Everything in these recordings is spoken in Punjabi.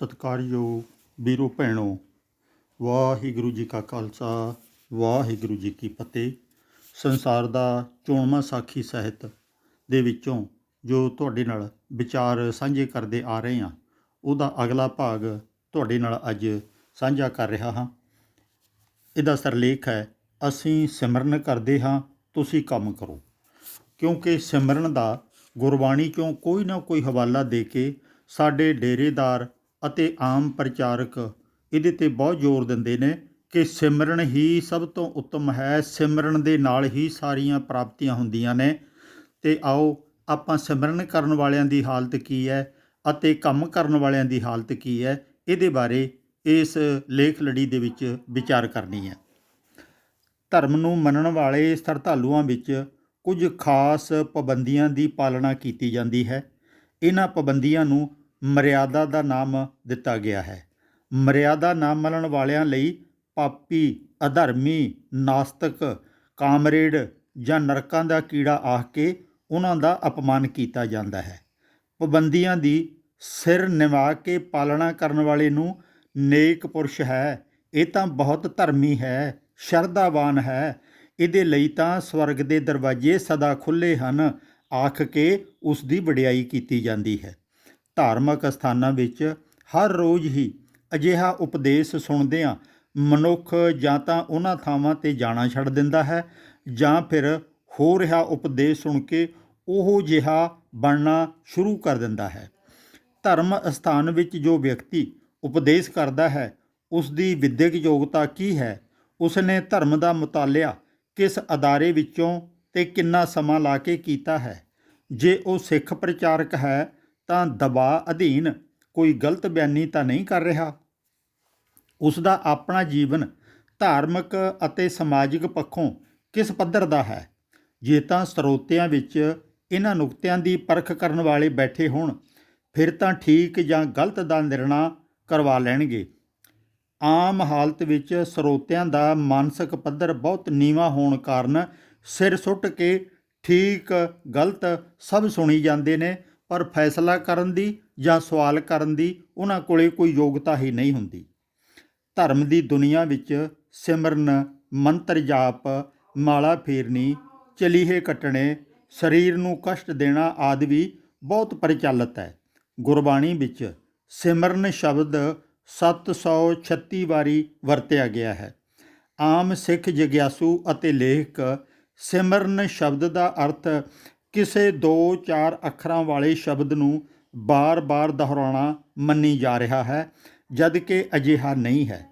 ਸਤਿਕਾਰਯੋਗ ਵੀਰੋ ਭੈਣੋ, ਵਾਹਿਗੁਰੂ ਜੀ ਕਾ ਖਾਲਸਾ, ਵਾਹਿਗੁਰੂ ਜੀ ਕੀ ਫਤਿਹ। ਸੰਸਾਰ ਦਾ ਚੋਣਵਾਂ ਸਾਖੀ ਸਾਹਿਤ ਦੇ ਵਿੱਚੋਂ ਜੋ ਤੁਹਾਡੇ ਨਾਲ ਵਿਚਾਰ ਸਾਂਝੇ ਕਰਦੇ ਆ ਰਹੇ ਹਾਂ, ਉਹਦਾ ਅਗਲਾ ਭਾਗ ਤੁਹਾਡੇ ਨਾਲ ਅੱਜ ਸਾਂਝਾ ਕਰ ਰਿਹਾ ਹਾਂ। ਇਹਦਾ ਸਰਲੇਖ ਹੈ, ਅਸੀਂ ਸਿਮਰਨ ਕਰਦੇ ਹਾਂ, ਤੁਸੀਂ ਕੰਮ ਕਰੋ। ਕਿਉਂਕਿ ਸਿਮਰਨ ਦਾ ਗੁਰਬਾਣੀ ਚੋਂ ਕੋਈ ਨਾ ਕੋਈ ਹਵਾਲਾ ਦੇ ਕੇ ਸਾਡੇ ਡੇਰੇਦਾਰ ਅਤੇ ਆਮ ਪ੍ਰਚਾਰਕ ਇਹਦੇ ਤੇ ਬਹੁਤ ਜ਼ੋਰ ਦਿੰਦੇ ਨੇ ਕਿ ਸਿਮਰਨ ਹੀ ਸਭ ਤੋਂ ਉੱਤਮ ਹੈ। ਸਿਮਰਨ ਦੇ ਨਾਲ ਹੀ ਸਾਰੀਆਂ ਪ੍ਰਾਪਤੀਆਂ ਹੁੰਦੀਆਂ ਨੇ। ਤੇ ਆਓ ਆਪਾਂ ਸਿਮਰਨ ਕਰਨ ਵਾਲਿਆਂ ਦੀ ਹਾਲਤ ਕੀ ਹੈ ਅਤੇ ਕੰਮ ਕਰਨ ਵਾਲਿਆਂ ਦੀ ਹਾਲਤ ਕੀ ਹੈ, ਇਹਦੇ ਬਾਰੇ ਇਸ ਲੇਖ ਲੜੀ ਦੇ ਵਿੱਚ ਵਿਚਾਰ ਕਰਨੀ ਹੈ। ਧਰਮ ਨੂੰ ਮੰਨਣ ਵਾਲੇ ਸ਼ਰਧਾਲੂਆਂ ਵਿੱਚ ਕੁਝ ਖਾਸ ਪਾਬੰਦੀਆਂ ਦੀ ਪਾਲਣਾ ਕੀਤੀ ਜਾਂਦੀ ਹੈ। ਇਹਨਾਂ ਪਾਬੰਦੀਆਂ ਨੂੰ ਮਰਿਆਦਾ ਦਾ ਨਾਮ ਦਿੱਤਾ ਗਿਆ ਹੈ। ਮਰਿਆਦਾ ਨਾ ਮੰਨਣ ਵਾਲਿਆਂ ਲਈ ਪਾਪੀ, ਅਧਰਮੀ, ਨਾਸਤਕ, ਕਾਮਰੇਡ ਜਾਂ ਨਰਕਾਂ ਦਾ ਕੀੜਾ ਆਖ ਕੇ ਉਹਨਾਂ ਦਾ ਅਪਮਾਨ ਕੀਤਾ ਜਾਂਦਾ ਹੈ। ਪਾਬੰਦੀਆਂ ਦੀ ਸਿਰ ਨਿਵਾ ਕੇ ਪਾਲਣਾ ਕਰਨ ਵਾਲੇ ਨੂੰ ਨੇਕ ਪੁਰਸ਼ ਹੈ, ਇਹ ਤਾਂ ਬਹੁਤ ਧਰਮੀ ਹੈ, ਸ਼ਰਧਾਵਾਨ ਹੈ। ਇਹਦੇ ਲਈ ਤਾਂ ਸਵਰਗ ਦੇ ਦਰਵਾਜ਼ੇ ਸਦਾ ਖੁੱਲੇ ਹਨ, ਆਖ ਕੇ ਉਸ ਦੀ ਵਡਿਆਈ ਕੀਤੀ ਜਾਂਦੀ ਹੈ। ਧਾਰਮਿਕ ਸਥਾਨਾਂ ਵਿੱਚ ਹਰ ਰੋਜ਼ ਹੀ ਅਜਿਹਾ ਉਪਦੇਸ਼ ਸੁਣਦਿਆਂ ਮਨੁੱਖ ਜਾਂ ਤਾਂ ਉਹਨਾਂ ਥਾਵਾਂ ਤੇ ਜਾਣਾ ਛੱਡ ਦਿੰਦਾ ਹੈ ਜਾਂ ਫਿਰ ਹੋ ਰਿਹਾ ਉਪਦੇਸ਼ ਸੁਣ ਕੇ ਉਹ ਜਿਹਾ ਬਣਨਾ ਸ਼ੁਰੂ ਕਰ ਦਿੰਦਾ ਹੈ। ਧਰਮ ਸਥਾਨ ਵਿੱਚ ਜੋ ਵਿਅਕਤੀ ਉਪਦੇਸ਼ ਕਰਦਾ ਹੈ, ਉਸ ਦੀ ਵਿਦਿਅਕ ਯੋਗਤਾ ਕੀ ਹੈ? ਉਸ ਨੇ ਧਰਮ ਦਾ ਮੁਤਾਲਿਆ ਕਿਸ ਅਦਾਰੇ ਵਿੱਚੋਂ ਤੇ ਕਿੰਨਾ ਸਮਾਂ ਲਾ ਕੇ ਕੀਤਾ ਹੈ? ਜੇ ਉਹ ਸਿੱਖ ਪ੍ਰਚਾਰਕ ਹੈ ਤਾਂ ਦਬਾਅ ਅਧੀਨ ਕੋਈ ਗਲਤ ਬਿਆਨੀ ਤਾਂ ਨਹੀਂ ਕਰ ਰਿਹਾ। ਉਸ ਦਾ ਆਪਣਾ ਜੀਵਨ ਧਾਰਮਿਕ ਅਤੇ ਸਮਾਜਿਕ ਪੱਖੋਂ ਕਿਸ ਪੱਧਰ ਦਾ ਹੈ? ਜੇ ਤਾਂ ਸਰੋਤਿਆਂ ਵਿੱਚ ਇਹਨਾਂ ਨੁਕਤਿਆਂ ਦੀ ਪਰਖ ਕਰਨ ਵਾਲੇ ਬੈਠੇ ਹੋਣ, ਫਿਰ ਤਾਂ ਠੀਕ ਜਾਂ ਗਲਤ ਦਾ ਨਿਰਣਾ ਕਰਵਾ ਲੈਣਗੇ। ਆਮ ਹਾਲਤ ਵਿੱਚ ਸਰੋਤਿਆਂ ਦਾ ਮਾਨਸਿਕ ਪੱਧਰ ਬਹੁਤ ਨੀਵਾ ਹੋਣ ਕਾਰਨ ਸਿਰ ਸੁੱਟ ਕੇ ਠੀਕ, ਗਲਤ ਸਭ ਸੁਣੀ ਜਾਂਦੇ ਨੇ ਪਰ ਫੈਸਲਾ ਕਰਨ ਦੀ ਜਾਂ ਸਵਾਲ ਕਰਨ ਦੀ ਉਹਨਾਂ ਕੋਲੇ ਕੋਈ ਯੋਗਤਾ ਹੀ ਨਹੀਂ ਹੁੰਦੀ। ਧਰਮ ਦੀ ਦੁਨੀਆ ਵਿੱਚ ਸਿਮਰਨ, ਮੰਤਰ ਜਾਪ, ਮਾਲਾ ਫੇਰਨੀ, ਚਲੀਹੇ ਕੱਟਣੇ, ਸਰੀਰ ਨੂੰ ਕਸ਼ਟ ਦੇਣਾ ਆਦਿ ਵੀ ਬਹੁਤ ਪ੍ਰਚਲਿਤ ਹੈ। ਗੁਰਬਾਣੀ ਵਿੱਚ ਸਿਮਰਨ ਸ਼ਬਦ 736 ਵਾਰੀ ਵਰਤਿਆ ਗਿਆ ਹੈ। ਆਮ ਸਿੱਖ ਜਗਿਆਸੂ ਅਤੇ ਲੇਖਕ ਸਿਮਰਨ ਸ਼ਬਦ ਦਾ ਅਰਥ ਕਿਸੇ 2-4 ਅੱਖਰਾਂ ਵਾਲੇ ਸ਼ਬਦ ਨੂੰ ਬਾਰ-ਬਾਰ ਦੁਹਰਾਉਣਾ ਮੰਨੀ ਜਾ ਰਿਹਾ ਹੈ, ਜਦ ਕਿ ਅਜਿਹਾ ਨਹੀਂ ਹੈ।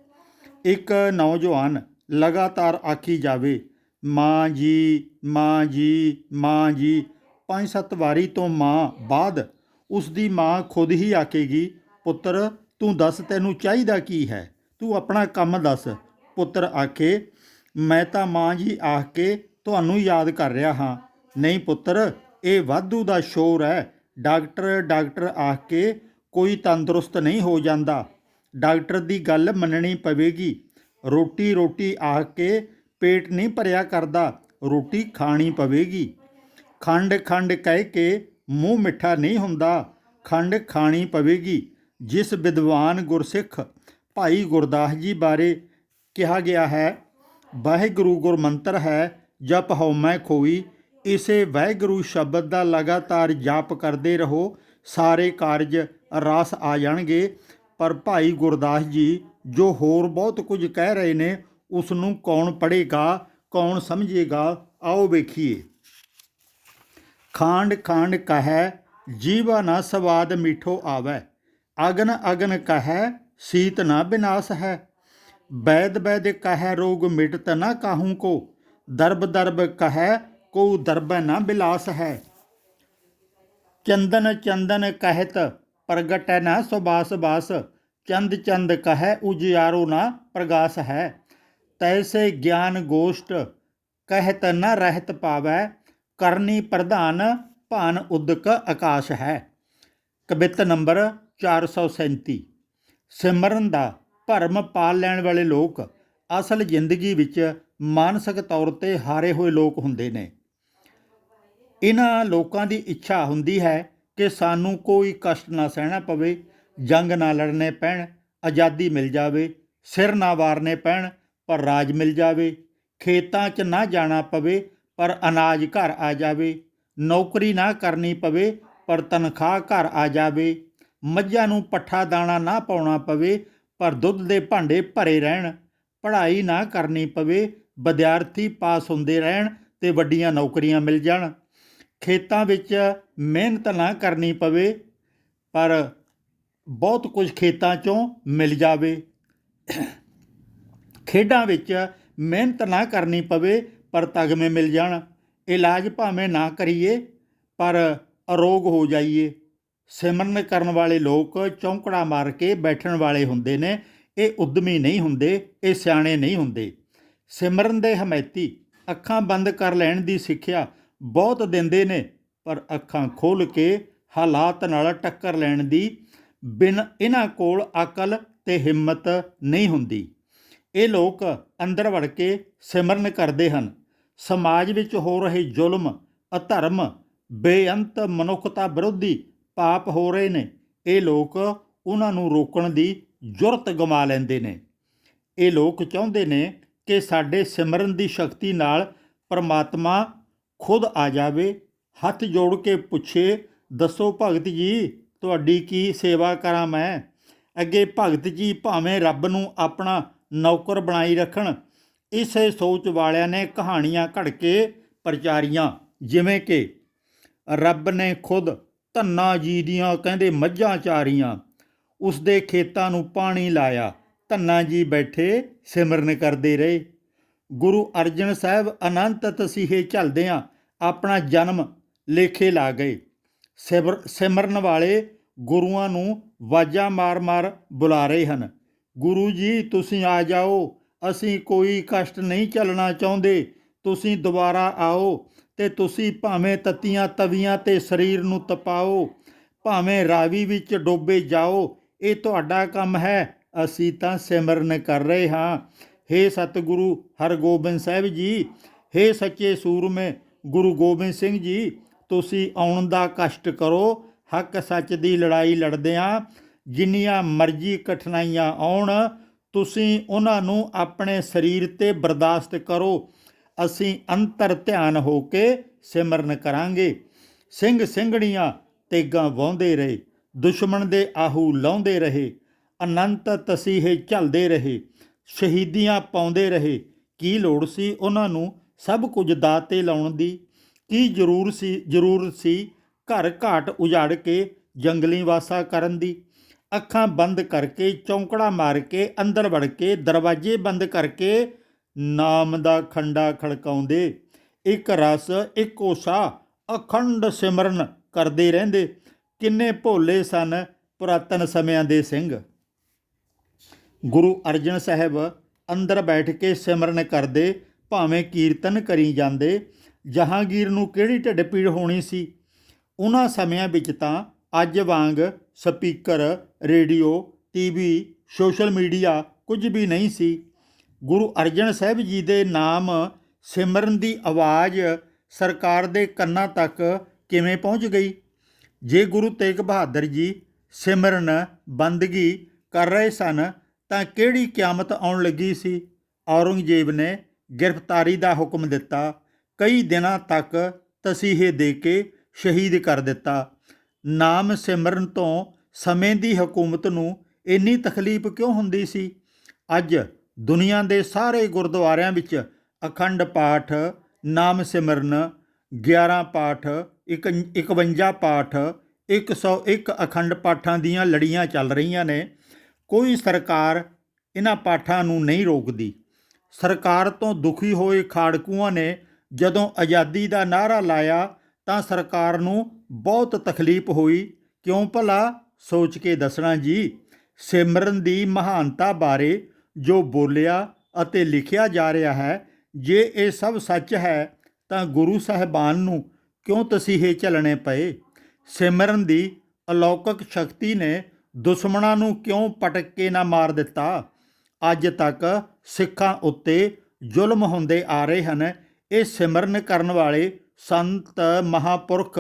ਇੱਕ ਨੌਜਵਾਨ ਲਗਾਤਾਰ ਆਖੀ ਜਾਵੇ, ਮਾਂ ਜੀ ਮਾਂ ਜੀ ਮਾਂ ਜੀ। ਪੰਜ ਸੱਤ ਵਾਰੀ ਤੋਂ ਮਾਂ ਬਾਅਦ ਉਸ ਦੀ ਮਾਂ ਖੁਦ ਹੀ ਆਖੇਗੀ, ਪੁੱਤਰ, ਤੂੰ ਦੱਸ ਤੈਨੂੰ ਚਾਹੀਦਾ ਕੀ ਹੈ? ਤੂੰ ਆਪਣਾ ਕੰਮ ਦੱਸ। ਪੁੱਤਰ ਆਖੇ, ਮੈਂ ਤਾਂ ਮਾਂ ਜੀ ਆਖ ਕੇ ਤੁਹਾਨੂੰ ਯਾਦ ਕਰ ਰਿਹਾ ਹਾਂ। ਨਹੀਂ ਪੁੱਤਰ, ਇਹ ਵਾਧੂ ਦਾ ਸ਼ੋਰ ਹੈ। ਡਾਕਟਰ ਡਾਕਟਰ ਆਖ ਕੇ ਕੋਈ ਤੰਦਰੁਸਤ ਨਹੀਂ ਹੋ ਜਾਂਦਾ। ਡਾਕਟਰ ਦੀ ਗੱਲ ਮੰਨਣੀ ਪਵੇਗੀ। ਰੋਟੀ ਰੋਟੀ ਆਖ ਕੇ ਪੇਟ ਨਹੀਂ ਭਰਿਆ ਕਰਦਾ, ਰੋਟੀ ਖਾਣੀ ਪਵੇਗੀ। ਖੰਡ ਖੰਡ ਕਹਿ ਕੇ ਮੂੰਹ ਮਿੱਠਾ ਨਹੀਂ ਹੁੰਦਾ, ਖੰਡ ਖਾਣੀ ਪਵੇਗੀ। ਜਿਸ ਵਿਦਵਾਨ ਗੁਰਸਿੱਖ ਭਾਈ ਗੁਰਦਾਸ ਜੀ ਬਾਰੇ ਕਿਹਾ ਗਿਆ ਹੈ, ਵਾਹਿਗੁਰੂ ਗੁਰਮੰਤਰ ਹੈ, ਜਪ ਹਉਮੈ ਖੋਈ ਇਸੇ ਵਾਹਿਗੁਰੂ ਸ਼ਬਦ ਦਾ ਲਗਾਤਾਰ ਜਾਪ ਕਰਦੇ ਰਹੋ, ਸਾਰੇ ਕਾਰਜ ਰਾਸ ਆ ਜਾਣਗੇ। ਪਰ ਭਾਈ ਗੁਰਦਾਸ ਜੀ, ਜੋ ਹੋਰ ਬਹੁਤ ਕੁਝ ਕਹਿ ਰਹੇ ਨੇ ਉਸ ਨੂੰ ਕੌਣ ਪੜ੍ਹੇਗਾ, ਕੌਣ ਸਮਝੇਗਾ, ਆਓ ਵੇਖੀਏ। ਖਾਂਡ ਖਾਂਡ ਕਹੈ, ਜੀਵਾ ਨਾ ਸਵਾਦ ਮਿੱਠੋ ਆਵੈ। ਅਗਨ ਅਗਨ ਕਹੈ, ਸੀਤ ਨਾ ਬਿਨਾਸ਼ ਹੈ। ਵੈਦ ਵੈਦ ਕਹੈ, ਰੋਗ ਮਿਟਤ ਨਾ ਕਾਹੂ ਕੋ। ਦਰਬ ਦਰਬ ਕਹੈ ਕੋ ਦਰਬੈ ਨਾ ਬਿਲਾਸ ਹੈ। ਚੰਦਨ ਚੰਦਨ ਕਹਿਤ ਪ੍ਰਗਟੈ ਨਾ ਸੁਬਾਸ ਬਾਸ। ਚੰਦ ਚੰਦ ਕਹੈ ਉਜਿਆਰੋ ਨਾ ਪ੍ਰਗਾਸ ਹੈ। ਤੈਸੇ ਗਿਆਨ ਗੋਸ਼ਟ ਕਹਿਤ ਨਾ ਰਹਿਤ ਪਾਵੈ। ਕਰਨੀ ਪ੍ਰਧਾਨ ਭਾਨ ਉਦਕ ਆਕਾਸ਼ ਹੈ। ਕਵਿਤ ਨੰਬਰ 437 ਸਿਮਰਨ ਦਾ ਭਰਮ ਪਾਲ ਲੈਣ ਵਾਲੇ ਲੋਕ ਅਸਲ ਜ਼ਿੰਦਗੀ ਵਿੱਚ ਮਾਨਸਿਕ ਤੌਰ ਤੇ ਹਾਰੇ ਹੋਏ ਲੋਕ ਹੁੰਦੇ ਨੇ। ਇਹਨਾਂ ਲੋਕਾਂ ਦੀ ਇੱਛਾ ਹੁੰਦੀ ਹੈ ਕਿ ਸਾਨੂੰ ਕੋਈ ਕਸ਼ਟ ਨਾ ਸਹਿਣਾ ਪਵੇ, ਜੰਗ ਨਾ ਲੜਨੇ ਪੈਣ, ਆਜ਼ਾਦੀ ਮਿਲ ਜਾਵੇ, ਸਿਰ ਨਾ ਵਾਰਨੇ ਪੈਣ, ਪਰ ਰਾਜ ਮਿਲ ਜਾਵੇ, ਖੇਤਾਂ 'ਚ ਨਾ ਜਾਣਾ ਪਵੇ, ਪਰ ਅਨਾਜ ਘਰ ਆ ਜਾਵੇ, ਨੌਕਰੀ ਨਾ ਕਰਨੀ ਪਵੇ, ਪਰ ਤਨਖਾਹ ਘਰ ਆ ਜਾਵੇ, ਮੱਝਾਂ ਨੂੰ ਪੱਠਾ ਦਾਣਾ ਨਾ ਪਾਉਣਾ ਪਵੇ, ਪਰ ਦੁੱਧ ਦੇ ਭਾਂਡੇ ਭਰੇ ਰਹਿਣ, ਪੜ੍ਹਾਈ ਨਾ ਕਰਨੀ ਪਵੇ, ਵਿਦਿਆਰਥੀ ਪਾਸ ਹੁੰਦੇ ਰਹਿਣ ਤੇ ਵੱਡੀਆਂ ਨੌਕਰੀਆਂ ਮਿਲ ਜਾਣ। ਖੇਤਾਂ ਵਿੱਚ ਮਿਹਨਤ ਨਾ ਕਰਨੀ ਪਵੇ, ਪਰ ਬਹੁਤ ਕੁਝ ਖੇਤਾਂ 'ਚੋਂ ਮਿਲ ਜਾਵੇ। ਖੇਡਾਂ ਵਿੱਚ ਮਿਹਨਤ ਨਾ ਕਰਨੀ ਪਵੇ, ਪਰ ਤਗਮੇ ਮਿਲ ਜਾਣ। ਇਲਾਜ ਭਾਵੇਂ ਨਾ ਕਰੀਏ, ਪਰ ਅਰੋਗ ਹੋ ਜਾਈਏ। ਸਿਮਰਨ ਕਰਨ ਵਾਲੇ ਲੋਕ ਚੌਂਕੜਾ ਮਾਰ ਕੇ ਬੈਠਣ ਵਾਲੇ ਹੁੰਦੇ ਨੇ। ਇਹ ਉਦਮੀ ਨਹੀਂ ਹੁੰਦੇ, ਇਹ ਸਿਆਣੇ ਨਹੀਂ ਹੁੰਦੇ। ਸਿਮਰਨ ਦੇ ਹਮਾਇਤੀ ਅੱਖਾਂ ਬੰਦ ਕਰ ਲੈਣ ਦੀ ਸਿੱਖਿਆ ਬਹੁਤ ਦਿੰਦੇ ਨੇ, ਪਰ ਅੱਖਾਂ ਖੋਲ ਕੇ ਹਾਲਾਤ ਨਾਲ ਟੱਕਰ ਲੈਣ ਦੀ ਬਿਨ ਇਹਨਾਂ ਕੋਲ ਅਕਲ ਤੇ ਹਿੰਮਤ ਨਹੀਂ ਹੁੰਦੀ। ਇਹ ਲੋਕ ਅੰਦਰ ਵੜ ਕੇ ਸਿਮਰਨ ਕਰਦੇ ਹਨ। ਸਮਾਜ ਵਿੱਚ ਹੋ ਰਹੇ ਜ਼ੁਲਮ, ਅਧਰਮ, ਬੇਅੰਤ ਮਨੁੱਖਤਾ ਵਿਰੋਧੀ ਪਾਪ ਹੋ ਰਹੇ ਨੇ। ਇਹ ਲੋਕ ਉਹਨਾਂ ਨੂੰ ਰੋਕਣ ਦੀ ਜੁਰਤ ਗਵਾ ਲੈਂਦੇ ਨੇ। ਇਹ ਲੋਕ ਚਾਹੁੰਦੇ ਨੇ ਕਿ ਸਾਡੇ ਸਿਮਰਨ ਦੀ ਸ਼ਕਤੀ ਨਾਲ ਪਰਮਾਤਮਾ ਖੁਦ ਆ ਜਾਵੇ, ਹੱਥ ਜੋੜ ਕੇ ਪੁੱਛੇ, ਦੱਸੋ ਭਗਤ ਜੀ, ਤੁਹਾਡੀ ਕੀ ਸੇਵਾ ਕਰਾਂ ਮੈਂ? ਅੱਗੇ ਭਗਤ ਜੀ ਭਾਵੇਂ ਰੱਬ ਨੂੰ ਆਪਣਾ ਨੌਕਰ ਬਣਾਈ ਰੱਖਣ। ਇਸੇ ਸੋਚ ਵਾਲਿਆਂ ਨੇ ਕਹਾਣੀਆਂ ਘੜ ਕੇ ਪ੍ਰਚਾਰੀਆਂ, ਜਿਵੇਂ ਕਿ ਰੱਬ ਨੇ ਖੁਦ ਧੰਨਾ ਜੀ ਦੀਆਂ ਕਹਿੰਦੇ ਮੱਝਾਂ ਚਾਰੀਆਂ ਉਸ ਦੇ ਖੇਤਾਂ ਨੂੰ ਪਾਣੀ ਲਾਇਆ, ਧੰਨਾ ਜੀ ਬੈਠੇ ਸਿਮਰਨ ਕਰਦੇ ਰਹੇ। ਗੁਰੂ ਅਰਜਨ ਸਾਹਿਬ ਅਨੰਤ ਤਸੀਹੇ ਝਲਦਿਆਂ ਆਪਣਾ ਜਨਮ ਲੇਖੇ ਲਾ ਗਏ। ਸਿਮਰ ਸਿਮਰਨ ਵਾਲੇ ਗੁਰੂਆਂ ਨੂੰ ਵਾਜਾਂ ਮਾਰ-ਮਾਰ ਬੁਲਾ ਰਹੇ ਹਨ। ਗੁਰੂ ਜੀ, ਤੁਸੀਂ ਆ ਜਾਓ। ਅਸੀਂ ਕੋਈ ਕਸ਼ਟ ਨਹੀਂ ਚੱਲਣਾ ਚਾਹੁੰਦੇ। ਤੁਸੀਂ ਦੁਬਾਰਾ ਆਓ ਤੇ ਤੁਸੀਂ ਭਾਵੇਂ ਤਤੀਆਂ ਤਵੀਆਂ ਤੇ ਸਰੀਰ ਨੂੰ ਤਪਾਓ, ਭਾਵੇਂ ਰਾਵੀ ਵਿੱਚ ਡੋਬੇ ਜਾਓ। ਇਹ ਤੁਹਾਡਾ ਕੰਮ ਹੈ। ਅਸੀਂ ਤਾਂ ਸਿਮਰਨ ਕਰ ਰਹੇ ਹਾਂ। ਹੇ ਸਤਿਗੁਰੂ ਹਰਗੋਬਿੰਦ ਸਾਹਿਬ ਜੀ, ਹੇ ਸੱਚੇ ਸੂਰਮੇ ਗੁਰੂ ਗੋਬਿੰਦ ਸਿੰਘ ਜੀ, ਤੁਸੀਂ ਆਉਣ ਦਾ ਕਸ਼ਟ ਕਰੋ, ਹੱਕ ਸੱਚ ਦੀ ਲੜਾਈ ਲੜਦਿਆਂ ਜਿੰਨੀਆਂ ਮਰਜ਼ੀ ਕਠਿਨਾਈਆਂ ਆਉਣ, ਤੁਸੀਂ ਉਹਨਾਂ ਨੂੰ ਆਪਣੇ ਸਰੀਰ ਤੇ ਬਰਦਾਸ਼ਤ ਕਰੋ, ਅਸੀਂ ਅੰਤਰ ਧਿਆਨ ਹੋ ਕੇ ਸਿਮਰਨ ਕਰਾਂਗੇ। ਸਿੰਘ ਸਿੰਘਣੀਆਂ ਤੇਗਾਂ ਵਾਹੁੰਦੇ ਰਹੇ, ਦੁਸ਼ਮਣ ਦੇ ਆਹੂ ਲਾਉਂਦੇ ਰਹੇ, ਅਨੰਤ ਤਸੀਹੇ ਝਲਦੇ ਰਹੇ। ਸ਼ਹੀਦੀਆਂ ਪਾਉਂਦੇ ਰਹੇ। ਕੀ ਲੋੜ ਸੀ ਉਹਨਾਂ ਨੂੰ ਸਭ ਕੁਝ ਦਾਤੇ ਲਾਉਣ ਦੀ? ਕੀ ਜ਼ਰੂਰ ਸੀ ਜ਼ਰੂਰਤ ਸੀ ਘਰ ਘਾਟ ਉਜਾੜ ਕੇ ਜੰਗਲੀ ਵਾਸਾ ਕਰਨ ਦੀ? ਅੱਖਾਂ ਬੰਦ ਕਰਕੇ, ਚੌਂਕੜਾ ਮਾਰ ਕੇ, ਅੰਦਰ ਵੜ ਕੇ, ਦਰਵਾਜ਼ੇ ਬੰਦ ਕਰਕੇ ਨਾਮ ਦਾ ਖੰਡਾ ਖੜਕਾਉਂਦੇ। ਇੱਕ ਰਸ, ਇੱਕੋ ਸਾਹ ਅਖੰਡ ਸਿਮਰਨ ਕਰਦੇ ਰਹਿੰਦੇ। ਕਿੰਨੇ ਭੋਲੇ ਸਨ ਪੁਰਾਤਨ ਸਮਿਆਂ ਦੇ ਸਿੰਘ। ਗੁਰੂ ਅਰਜਨ ਸਾਹਿਬ ਅੰਦਰ ਬੈਠ ਕੇ ਸਿਮਰਨ ਕਰਦੇ, ਭਾਵੇਂ ਕੀਰਤਨ ਕਰੀ ਜਾਂਦੇ, ਜਹਾਂਗੀਰ ਨੂੰ ਕਿਹੜੀ ਢਿੱਡ ਪੀੜ ਹੋਣੀ ਸੀ? ਉਹਨਾਂ ਸਮਿਆਂ ਵਿੱਚ ਤਾਂ ਅੱਜ ਵਾਂਗ speaker, radio, TV, social media ਕੁਝ ਵੀ ਨਹੀਂ ਸੀ। ਗੁਰੂ ਅਰਜਨ ਸਾਹਿਬ ਜੀ ਦੇ ਨਾਮ ਸਿਮਰਨ ਦੀ ਆਵਾਜ਼ ਸਰਕਾਰ ਦੇ ਕੰਨਾਂ ਤੱਕ ਕਿਵੇਂ ਪਹੁੰਚ ਗਈ? ਜੇ ਗੁਰੂ ਤੇਗ ਬਹਾਦਰ ਜੀ ਸਿਮਰਨ ਬੰਦਗੀ ਕਰ ਰਹੇ ਸਨ ਤਾਂ ਕਿਹੜੀ ਕਿਆਮਤ ਆਉਣ ਲੱਗੀ ਸੀ? ਔਰੰਗਜ਼ੇਬ ਨੇ ਗ੍ਰਿਫਤਾਰੀ ਦਾ ਹੁਕਮ ਦਿੱਤਾ। ਕਈ ਦਿਨਾਂ ਤੱਕ ਤਸੀਹੇ ਦੇ ਕੇ ਸ਼ਹੀਦ ਕਰ ਦਿੱਤਾ। ਨਾਮ ਸਿਮਰਨ ਤੋਂ ਸਮੇਂ ਦੀ ਹਕੂਮਤ ਨੂੰ ਇੰਨੀ ਤਕਲੀਫ ਕਿਉਂ ਹੁੰਦੀ ਸੀ? ਅੱਜ ਦੁਨੀਆ ਦੇ ਸਾਰੇ ਗੁਰਦੁਆਰਿਆਂ ਵਿੱਚ ਅਖੰਡ ਪਾਠ, ਨਾਮ ਸਿਮਰਨ 11 ਪਾਠ, ਇੱਕ 51 ਪਾਠ 101 ਅਖੰਡ ਪਾਠਾਂ ਦੀਆਂ ਲੜੀਆਂ ਚੱਲ ਰਹੀਆਂ ਨੇ। ਕੋਈ ਸਰਕਾਰ ਇਹਨਾਂ ਪਾਠਾਂ ਨੂੰ ਨਹੀਂ ਰੋਕਦੀ। ਸਰਕਾਰ ਤੋਂ ਦੁਖੀ ਹੋਏ ਖਾੜਕੂਆਂ ਨੇ ਜਦੋਂ ਆਜ਼ਾਦੀ ਦਾ ਨਾਅਰਾ ਲਾਇਆ ਤਾਂ ਸਰਕਾਰ ਨੂੰ ਬਹੁਤ ਤਕਲੀਫ ਹੋਈ। ਕਿਉਂ ਭਲਾ? ਸੋਚ ਕੇ ਦੱਸਣਾ ਜੀ। ਸਿਮਰਨ ਦੀ ਮਹਾਨਤਾ ਬਾਰੇ ਜੋ ਬੋਲਿਆ ਅਤੇ ਲਿਖਿਆ ਜਾ ਰਿਹਾ ਹੈ, ਜੇ ਇਹ ਸਭ ਸੱਚ ਹੈ, ਤਾਂ ਗੁਰੂ ਸਾਹਿਬਾਨ ਨੂੰ ਕਿਉਂ ਤਸੀਹੇ ਚੱਲਣੇ ਪਏ? ਸਿਮਰਨ ਦੀ ਅਲੌਕਿਕ ਸ਼ਕਤੀ ਨੇ ਦੁਸ਼ਮਣਾਂ ਨੂੰ ਕਿਉਂ ਪਟਕ ਕੇ ਨਾ ਮਾਰ ਦਿੱਤਾ? ਅੱਜ ਤੱਕ ਸਿੱਖਾਂ ਉੱਤੇ ਜ਼ੁਲਮ ਹੁੰਦੇ ਆ ਰਹੇ ਹਨ। ਇਹ ਸਿਮਰਨ ਕਰਨ ਵਾਲੇ ਸੰਤ ਮਹਾਪੁਰਖ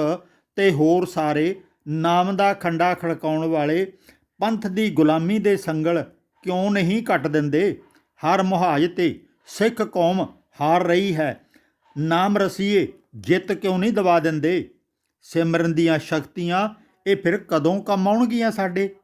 ਤੇ ਹੋਰ ਸਾਰੇ ਨਾਮ ਦਾ ਖੰਡਾ ਖੜਕਾਉਣ ਵਾਲੇ ਪੰਥ ਦੀ ਗੁਲਾਮੀ ਦੇ ਸੰਗਲ ਕਿਉਂ ਨਹੀਂ ਕੱਟ ਦਿੰਦੇ? ਹਰ ਮੁਹਾਜ ਤੇ ਸਿੱਖ ਕੌਮ ਹਾਰ ਰਹੀ ਹੈ। ਨਾਮ ਰਸੀਏ, ਜਿੱਤ ਕਿਉਂ ਨਹੀਂ ਦਵਾ ਦਿੰਦੇ? ਸਿਮਰਨ ਦੀਆਂ ਸ਼ਕਤੀਆਂ, ਇਹ ਫਿਰ ਕਦੋਂ ਕੰਮ ਆਉਣਗੀਆਂ ਸਾਡੇ?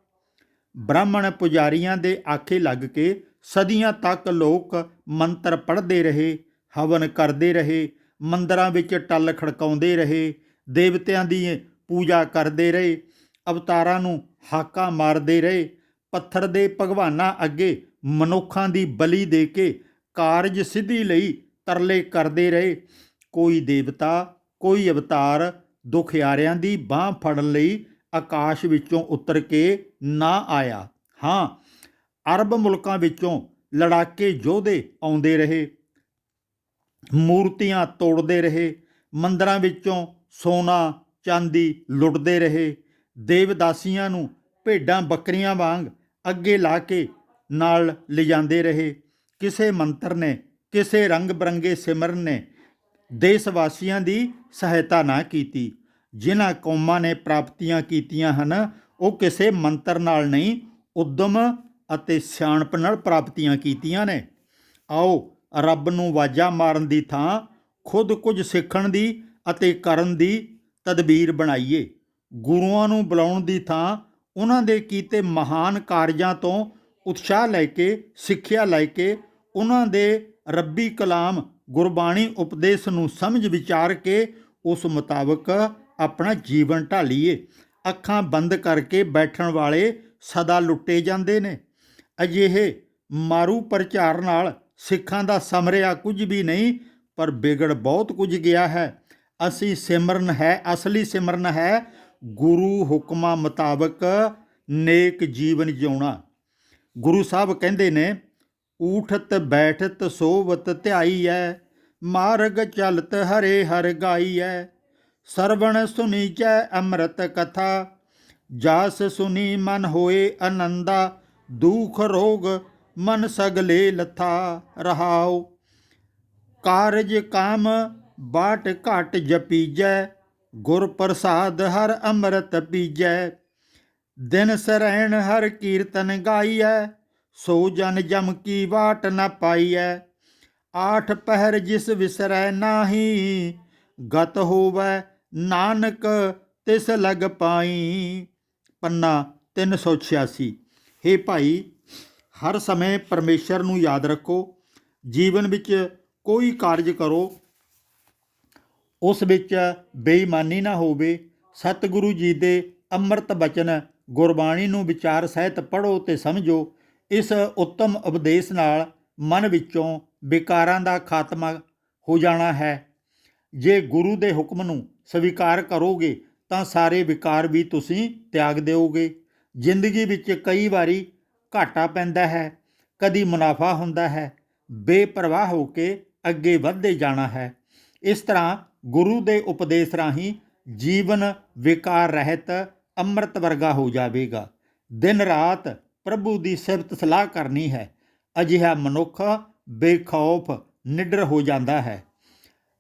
ਬ੍ਰਾਹਮਣ ਪੁਜਾਰੀਆਂ ਦੇ ਆਖੇ ਲੱਗ ਕੇ ਸਦੀਆਂ ਤੱਕ ਲੋਕ ਮੰਤਰ ਪੜ੍ਹਦੇ ਰਹੇ, ਹਵਨ ਕਰਦੇ ਰਹੇ, ਮੰਦਰਾਂ ਵਿੱਚ ਟੱਲ ਖੜਕਾਉਂਦੇ ਰਹੇ, ਦੇਵਤਿਆਂ ਦੀ ਪੂਜਾ ਕਰਦੇ ਰਹੇ, ਅਵਤਾਰਾਂ ਨੂੰ ਹਾਕਾ ਮਾਰਦੇ ਰਹੇ, ਪੱਥਰ ਦੇ ਭਗਵਾਨਾਂ ਅੱਗੇ ਮਨੁੱਖਾਂ ਦੀ ਬਲੀ ਦੇ ਕੇ ਕਾਰਜ ਸਿੱਧੀ ਲਈ ਤਰਲੇ ਕਰਦੇ ਰਹੇ। ਕੋਈ ਦੇਵਤਾ, ਕੋਈ ਅਵਤਾਰ ਦੁਖਿਆਰਿਆਂ ਦੀ ਬਾਹ ਫੜਨ ਲਈ ਆਕਾਸ਼ ਵਿੱਚੋਂ ਉਤਰ ਕੇ ਨਾ ਆਇਆ। ਹਾਂ, ਅਰਬ ਮੁਲਕਾਂ ਵਿੱਚੋਂ ਲੜਾਕੇ ਯੋਧੇ ਆਉਂਦੇ ਰਹੇ, ਮੂਰਤੀਆਂ ਤੋੜਦੇ ਰਹੇ, ਮੰਦਰਾਂ ਵਿੱਚੋਂ ਸੋਨਾ, ਚਾਂਦੀ ਲੁੱਟਦੇ ਰਹੇ, ਦੇਵਦਾਸੀਆਂ ਨੂੰ ਭੇਡਾਂ ਬੱਕਰੀਆਂ ਵਾਂਗ ਅੱਗੇ ਲਾ ਕੇ ਨਾਲ ਲਿਜਾਂਦੇ ਰਹੇ। ਕਿਸੇ ਮੰਤਰ ਨੇ, ਕਿਸੇ ਰੰਗ ਬਰੰਗੇ ਸਿਮਰਨ ਨੇ ਦੇਸ਼ ਵਾਸੀਆਂ ਦੀ ਸਹਾਇਤਾ ਨਾ ਕੀਤੀ। ਜਿਨ੍ਹਾਂ ਕੌਮਾਂ ਨੇ ਪ੍ਰਾਪਤੀਆਂ ਕੀਤੀਆਂ ਹਨ, ਉਹ ਕਿਸੇ ਮੰਤਰ ਨਾਲ ਨਹੀਂ, ਉਦਮ ਅਤੇ ਸਿਆਣਪ ਨਾਲ ਪ੍ਰਾਪਤੀਆਂ ਕੀਤੀਆਂ ਨੇ। ਆਓ, ਰੱਬ ਨੂੰ ਵਾਜਾ ਮਾਰਨ ਦੀ ਥਾਂ, ਖੁਦ ਕੁਝ ਸਿੱਖਣ ਦੀ ਅਤੇ ਕਰਨ ਦੀ ਤਦਬੀਰ ਬਣਾਈਏ। ਗੁਰੂਆਂ ਨੂੰ ਬੁਲਾਉਣ ਦੀ ਥਾਂ, ਉਹਨਾਂ ਦੇ ਕੀਤੇ ਮਹਾਨ ਕਾਰਜਾਂ ਤੋਂ ਉਤਸ਼ਾਹ ਲੈ ਕੇ, ਸਿੱਖਿਆ ਲੈ ਕੇ, ਉਹਨਾਂ ਦੇ ਰੱਬੀ ਕਲਾਮ, ਗੁਰਬਾਣੀ ਉਪਦੇਸ਼ ਨੂੰ ਸਮਝ ਵਿਚਾਰ ਕੇ, ਉਸ ਮੁਤਾਬਕ ਆਪਣਾ ਜੀਵਨ ਢਾਲੀਏ। ਅੱਖਾਂ ਬੰਦ ਕਰਕੇ ਬੈਠਣ ਵਾਲੇ ਸਦਾ ਲੁੱਟੇ ਜਾਂਦੇ ਨੇ। ਅਜਿਹੇ ਮਾਰੂ ਪ੍ਰਚਾਰ ਨਾਲ ਸਿੱਖਾਂ ਦਾ ਸਮਰਿਆ ਕੁਝ ਵੀ ਨਹੀਂ, ਪਰ ਵਿਗੜ ਬਹੁਤ ਕੁਝ ਗਿਆ ਹੈ। ਅਸੀਂ ਸਿਮਰਨ ਹੈ, ਅਸਲੀ ਸਿਮਰਨ ਹੈ, ਗੁਰੂ ਹੁਕਮਾਂ ਮੁਤਾਬਕ ਨੇਕ ਜੀਵਨ ਜਿਉਣਾ। ਗੁਰੂ ਸਾਹਿਬ ਕਹਿੰਦੇ ਨੇ, ਊਠਤ ਬੈਠਤ ਸੋਵਤ ਧਿਆਈ ਧਿਆਈਐ ਮਾਰਗ ਚਲਤ ਹਰੇ ਹਰ ਗਾਈ ਗਾਈਐ ਸਰਵਣ ਸੁਨੀਚੈ ਅੰਮ੍ਰਿਤ ਕਥਾ, ਜਾਸ ਸੁਨੀ ਮਨ ਹੋਏ ਆਨੰਦਾ ਦੁਖ ਰੋਗ ਮਨ ਸਗਲੇ ਲਥਾ ਰਹਾਉ। ਕਾਰਜ ਕਾਮ ਬਾਟ ਘਟ ਜਪੀਜੈ, ਗੁਰ ਪ੍ਰਸਾਦ ਹਰ ਅੰਮ੍ਰਿਤ ਪੀਜੈ। ਦਿਨ ਸਰੈਣ ਹਰ ਕੀਰਤਨ ਗਾਈਐ, ਸੋ ਜਨ ਜਮ ਕੀ ਵਾਟ ਨ ਪਾਈਐ। ਆਠ ਪਹਿਰ ਜਿਸ ਵਿਸਰੈ ਨਾਹੀ, ਗਤ ਹੋਵੈ ਨਾਨਕ ਤਿਸ ਲਗ ਪਾਈ। ਪੰਨਾ 386 ਹੇ ਭਾਈ, ਹਰ ਸਮੇਂ ਪਰਮੇਸ਼ਰ ਨੂੰ ਯਾਦ ਰੱਖੋ। ਜੀਵਨ ਵਿੱਚ ਕੋਈ ਕਾਰਜ ਕਰੋ। ਉਸ ਵਿੱਚ ਬੇਈਮਾਨੀ ਨਾ ਹੋਵੇ। ਸਤਿਗੁਰੂ ਜੀ ਦੇ ਅੰਮ੍ਰਿਤ ਬਚਨ ਗੁਰਬਾਣੀ ਨੂੰ ਵਿਚਾਰ ਸਹਿਤ ਪੜ੍ਹੋ ਤੇ ਸਮਝੋ। ਇਸ ਉੱਤਮ ਉਪਦੇਸ਼ ਨਾਲ ਮਨ ਵਿੱਚੋਂ ਵਿਕਾਰਾਂ ਦਾ ਖਾਤਮਾ ਹੋ ਜਾਣਾ ਹੈ। ਜੇ ਗੁਰੂ ਦੇ ਹੁਕਮ ਨੂੰ ਸਵੀਕਾਰ ਕਰੋਗੇ ਤਾਂ ਸਾਰੇ ਵਿਕਾਰ ਵੀ ਤੁਸੀਂ ਤਿਆਗ ਦਿਓਗੇ। ਜ਼ਿੰਦਗੀ ਵਿੱਚ ਕਈ ਵਾਰੀ ਘਾਟਾ ਪੈਂਦਾ ਹੈ, ਕਦੀ ਮੁਨਾਫਾ ਹੁੰਦਾ ਹੈ, ਬੇਪਰਵਾਹ ਹੋ ਕੇ ਅੱਗੇ ਵਧਦੇ ਜਾਣਾ ਹੈ। ਇਸ ਤਰ੍ਹਾਂ ਗੁਰੂ ਦੇ ਉਪਦੇਸ਼ ਰਾਹੀਂ ਜੀਵਨ ਵਿਕਾਰ ਰਹਿਤ ਅੰਮ੍ਰਿਤ ਵਰਗਾ ਹੋ ਜਾਵੇਗਾ। ਦਿਨ ਰਾਤ ਪ੍ਰਭੂ ਦੀ ਸਿਫਤ ਸਲਾਹ ਕਰਨੀ ਹੈ, ਅਜਿਹਾ ਮਨੁੱਖ ਬੇਖੌਫ, ਨਿਡਰ ਹੋ ਜਾਂਦਾ ਹੈ।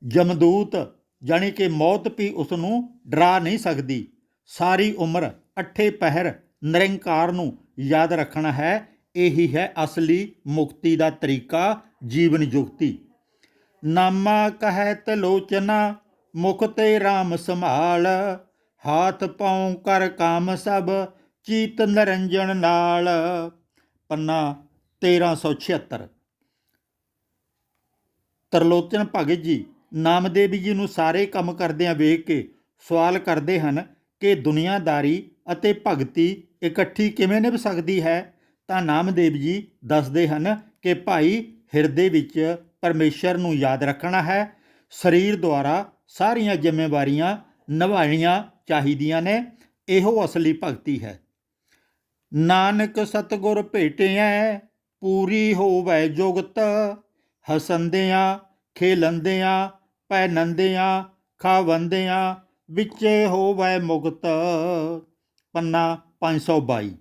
ਜਮਦੂਤ ਜਾਣੀ ਕਿ ਮੌਤ ਵੀ ਉਸ ਨੂੰ ਡਰਾ ਨਹੀਂ ਸਕਦੀ। ਸਾਰੀ ਉਮਰ ਅੱਠੇ ਪਹਿਰ ਨਿਰੰਕਾਰ ਨੂੰ ਯਾਦ ਰੱਖਣਾ ਹੈ। ਇਹੀ ਹੈ ਅਸਲੀ ਮੁਕਤੀ ਦਾ ਤਰੀਕਾ, ਜੀਵਨ ਯੁਕਤੀ। ਨਾਮਾ ਕਹਿਤ ਲੋਚਨਾ ਮੁਖ ਤੇ RAM ਸੰਭਾਲ। ਹਾਥ ਪਾਉ ਕਰ ਕਾਮ ਸਭ, ਚੀਤ ਨਰੰਜਨ ਨਾਲ। ਪੰਨਾ 1376 ਤਰਲੋਚਨ ਭਗਤ ਜੀ ਨਾਮਦੇਵ ਜੀ ਨੂੰ ਸਾਰੇ ਕੰਮ ਕਰਦਿਆਂ ਵੇਖ ਕੇ ਸਵਾਲ ਕਰਦੇ ਹਨ ਕਿ ਦੁਨੀਆਦਾਰੀ ਅਤੇ ਭਗਤੀ ਇਕੱਠੀ ਕਿਵੇਂ ਨਿਭ ਸਕਦੀ ਹੈ? ਤਾਂ ਨਾਮਦੇਵ ਜੀ ਦੱਸਦੇ ਹਨ ਕਿ ਭਾਈ ਹਿਰਦੇ ਵਿੱਚ ਪਰਮੇਸ਼ਰ ਨੂੰ ਯਾਦ ਰੱਖਣਾ ਹੈ। ਸਰੀਰ ਦੁਆਰਾ ਸਾਰੀਆਂ ਜ਼ਿੰਮੇਵਾਰੀਆਂ ਨਿਭਾਉਣੀਆਂ ਚਾਹੀਦੀਆਂ ਨੇ। ਇਹੋ ਅਸਲੀ ਭਗਤੀ ਹੈ। ਨਾਨਕ ਸਤਗੁਰ ਭੇਟਿਐ, ਪੂਰੀ ਹੋਵੈ ਜੁਗਤ। ਹਸੰਦਿਆਂ, ਖੇਲੰਦਿਆਂ ਪੈਨੰਦਿਆਂ ਖਾਵੰਦਿਆਂ, ਵਿੱਚੇ ਹੋਵੈ ਮੁਕਤ। ਪੰਨਾ 522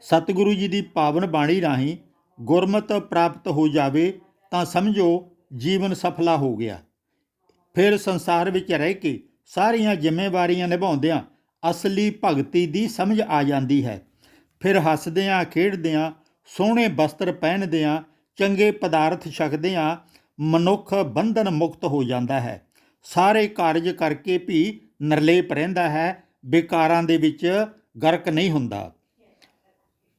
ਸਤਿਗੁਰੂ ਜੀ ਦੀ ਪਾਵਨ ਬਾਣੀ ਰਾਹੀਂ ਗੁਰਮਤ ਪ੍ਰਾਪਤ ਹੋ ਜਾਵੇ ਤਾਂ ਸਮਝੋ ਜੀਵਨ ਸਫਲਾ ਹੋ ਗਿਆ। ਫਿਰ ਸੰਸਾਰ ਵਿੱਚ ਰਹਿ ਕੇ ਸਾਰੀਆਂ ਜ਼ਿੰਮੇਵਾਰੀਆਂ ਨਿਭਾਉਂਦਿਆਂ ਅਸਲੀ ਭਗਤੀ ਦੀ ਸਮਝ ਆ ਜਾਂਦੀ ਹੈ। ਫਿਰ ਹੱਸਦਿਆਂ, ਖੇਡਦਿਆਂ, ਸੋਹਣੇ ਵਸਤਰ ਪਹਿਨਦਿਆਂ, ਚੰਗੇ ਪਦਾਰਥ ਛਕਦਿਆਂ ਮਨੁੱਖ ਬੰਧਨ ਮੁਕਤ ਹੋ ਜਾਂਦਾ ਹੈ। ਸਾਰੇ ਕਾਰਜ ਕਰਕੇ ਵੀ ਨਿਰਲੇਪ ਰਹਿੰਦਾ ਹੈ। ਵਿਕਾਰਾਂ ਦੇ ਵਿੱਚ ਗਰਕ ਨਹੀਂ ਹੁੰਦਾ।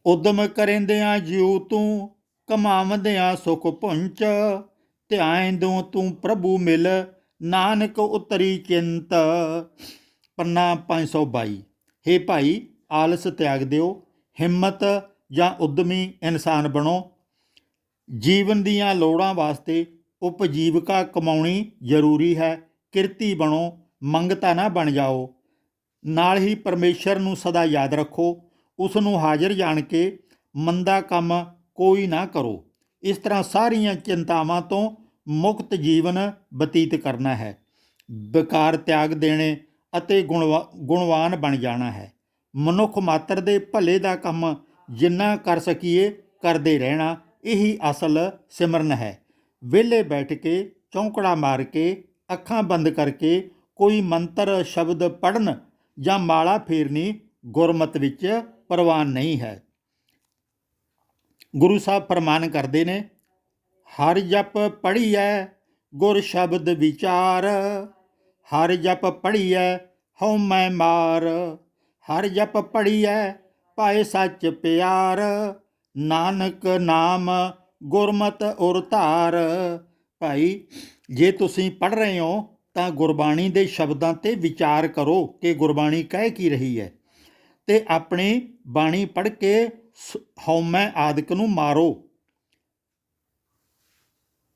ਉਦਮ ਕਰੇਂਦਿਆਂ ਜਿਉ ਤੂੰ, ਕਮਾਵੰਦਿਆਂ ਸੁਖ ਪੁੰਚ ਧਿਆਇਂਦੂ ਤੂੰ ਪ੍ਰਭੂ ਮਿਲ, ਨਾਨਕ ਉਤਰੀ ਚਿੰਤ। ਪੰਨਾ 522 ਹੇ ਭਾਈ, ਆਲਸ ਤਿਆਗ ਦਿਓ। ਹਿੰਮਤ ਜਾਂ ਉਦਮੀ ਇਨਸਾਨ ਬਣੋ। ਜੀਵਨ ਦੀਆਂ ਲੋੜਾਂ ਵਾਸਤੇ ਉਪਜੀਵਕਾ ਕਮਾਉਣੀ ਜ਼ਰੂਰੀ ਹੈ। ਕਿਰਤੀ ਬਣੋ ਮੰਗਤਾ ਨਾ ਬਣ ਜਾਓ। ਨਾਲ ਹੀ ਪਰਮੇਸ਼ਰ ਨੂੰ ਸਦਾ ਯਾਦ ਰੱਖੋ। ਉਸ ਨੂੰ ਹਾਜ਼ਰ ਜਾਣ ਕੇ ਮੰਦਾ ਕੰਮ ਕੋਈ ਨਾ ਕਰੋ। ਇਸ ਤਰ੍ਹਾਂ ਸਾਰੀਆਂ ਚਿੰਤਾਵਾਂ ਤੋਂ ਮੁਕਤ ਜੀਵਨ ਬਤੀਤ ਕਰਨਾ ਹੈ। ਵਿਕਾਰ ਤਿਆਗ ਦੇਣੇ ਅਤੇ ਗੁਣਵਾ- ਗੁਣਵਾਨ ਬਣ ਜਾਣਾ ਹੈ। ਮਨੁੱਖ ਮਾਤਰ ਦੇ ਭਲੇ ਦਾ ਕੰਮ ਜਿੰਨਾ ਕਰ ਸਕੀਏ, ਕਰਦੇ ਰਹਿਣਾ, ਇਹੀ ਅਸਲ ਸਿਮਰਨ ਹੈ। ਵਿਹਲੇ ਬੈਠ ਕੇ ਚੌਂਕੜਾ ਮਾਰ ਕੇ, ਅੱਖਾਂ ਬੰਦ ਕਰਕੇ ਕੋਈ ਮੰਤਰ, ਸ਼ਬਦ ਪੜਨ ਜਾਂ ਮਾਲਾ ਫੇਰਨੀ ਗੁਰਮਤ ਵਿੱਚ ਪ੍ਰਵਾਨ ਨਹੀਂ ਹੈ। ਗੁਰੂ ਸਾਹਿਬ ਫਰਮਾਨ ਕਰਦੇ ਨੇ, ਹਰ ਜਪ ਪੜੀਐ ਗੁਰ ਸ਼ਬਦ ਵਿਚਾਰ, ਹਰ ਜਪ ਪੜੀਐ ਹਉ ਮੈਂ ਮਾਰ, ਹਰ ਜਪ ਪੜੀਐ ਪਾਏ ਸੱਚ ਪਿਆਰ, ਨਾਨਕ ਨਾਮ ਗੁਰਮਤ ਉਰ ਧਾਰ। ਭਾਈ, ਜੇ ਤੁਸੀਂ ਪੜ ਰਹੇ ਹੋ, ਤਾਂ ਗੁਰਬਾਣੀ ਦੇ ਸ਼ਬਦਾਂ ਤੇ ਵਿਚਾਰ ਕਰੋ ਕਿ ਗੁਰਬਾਣੀ ਕਹਿ ਕੀ ਰਹੀ ਹੈ। ਤੇ ਆਪਣੀ ਬਾਣੀ ਪੜ ਕੇ ਸ- ਹਉਮੈ ਆਦਿਕ ਨੂੰ ਮਾਰੋ।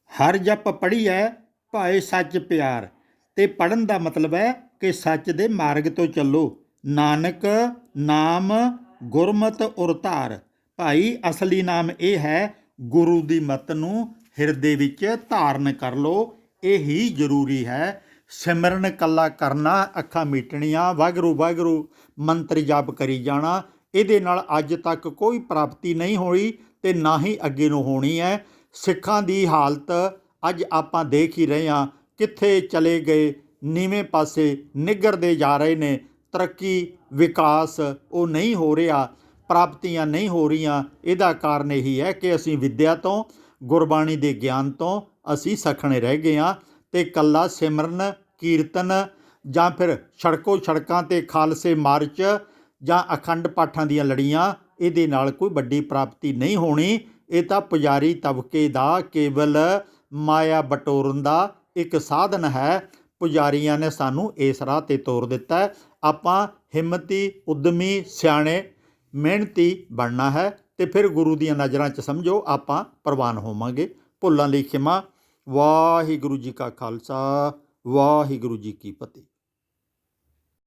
ਹਰ ਜਪ ਪੜੀਐ ਭਾਏ ਸੱਚ ਪਿਆਰ। ਤੇ ਪੜਨ ਦਾ ਮਤਲਬ ਹੈ ਕਿ ਸੱਚ ਦੇ ਮਾਰਗ ਤੋਂ ਚੱਲੋ। ਨਾਨਕ ਨਾਮ ਗੁਰਮਤ ਉਰਧਾਰ ਭਾਈ, ਅਸਲੀ ਨਾਮ ਇਹ ਹੈ ਗੁਰੂ ਦੀ ਮਤ ਨੂੰ ਹਿਰਦੇ ਵਿੱਚ ਧਾਰਨ ਕਰ ਲੋ ਇਹ ਹੀ ਜ਼ਰੂਰੀ ਹੈ। ਸਿਮਰਨ ਕੱਲਾ ਕਰਨਾ, ਅੱਖਾਂ ਮੀਟਣੀਆਂ, ਵਾਹਿਗੁਰੂ ਵਾਹਿਗੁਰੂ, ਮੰਤਰ ਜਾਪ ਕਰੀ ਜਾਣਾ, ਇਹਦੇ ਨਾਲ ਅੱਜ ਤੱਕ ਕੋਈ ਪ੍ਰਾਪਤੀ ਨਹੀਂ ਹੋਈ ਤੇ ਨਾ ਹੀ ਅੱਗੇ ਨੂੰ ਹੋਣੀ ਹੈ। ਸਿੱਖਾਂ ਦੀ ਹਾਲਤ ਅੱਜ ਆਪਾਂ ਦੇਖ ਹੀ ਰਹੇ ਹਾਂ। ਕਿੱਥੇ ਚਲੇ ਗਏ, ਨੀਵੇਂ ਪਾਸੇ ਨਿੱਘਰਦੇ ਜਾ ਰਹੇ ਨੇ, ਤਰੱਕੀ, ਵਿਕਾਸ, ਉਹ ਨਹੀਂ ਹੋ ਰਿਹਾ। ਪ੍ਰਾਪਤੀਆਂ ਨਹੀਂ ਹੋ ਰਹੀਆਂ, ਇਹਦਾ ਕਾਰਨ ਇਹੀ ਹੈ ਕਿ ਅਸੀਂ ਵਿੱਦਿਆ ਤੋਂ, ਗੁਰਬਾਣੀ ਦੇ ਗਿਆਨ ਤੋਂ ਅਸੀਂ ਸਖਣੇ ਰਹਿ ਗਏ ਹਾਂ ਤੇ ਕੱਲਾ ਸਿਮਰਨ, ਕੀਰਤਨ ਜਾਂ ਫਿਰ ਸੜਕੋ ਸੜਕਾਂ ਤੇ ਖਾਲਸੇ ਮਾਰਚ ਜਾਂ ਅਖੰਡ ਪਾਠਾਂ ਦੀਆਂ ਲੜੀਆਂ, ਇਹਦੇ ਨਾਲ ਕੋਈ ਵੱਡੀ ਪ੍ਰਾਪਤੀ ਨਹੀਂ ਹੋਣੀ। ਇਹ ਤਾਂ ਪੁਜਾਰੀ ਤਬਕੇ ਦਾ ਕੇਵਲ ਮਾਇਆ ਬਟੋਰਨ ਦਾ ਇੱਕ ਸਾਧਨ ਹੈ। ਪੁਜਾਰੀਆਂ ਨੇ ਸਾਨੂੰ ਇਸ ਰਾਹ ਤੇ ਤੋਰ ਦਿੱਤਾ ਆਪਾਂ ਹਿੰਮਤੀ, ਉਦਮੀ, ਸਿਆਣੇ ਮਿਹਨਤੀ ਬਣਨਾ ਹੈ ਤੇ ਫਿਰ ਗੁਰੂ ਦੀਆਂ ਨਜ਼ਰਾਂ 'ਚ ਸਮਝੋ, ਆਪਾਂ ਪ੍ਰਵਾਨ ਹੋਵਾਂਗੇ। ਭੁੱਲਾਂ ਲਈ ਖਿਮਾ। ਵਾਹਿਗੁਰੂ ਜੀ ਕਾ ਖਾਲਸਾ, ਵਾਹਿਗੁਰੂ ਜੀ ਕੀ ਫਤਿਹ।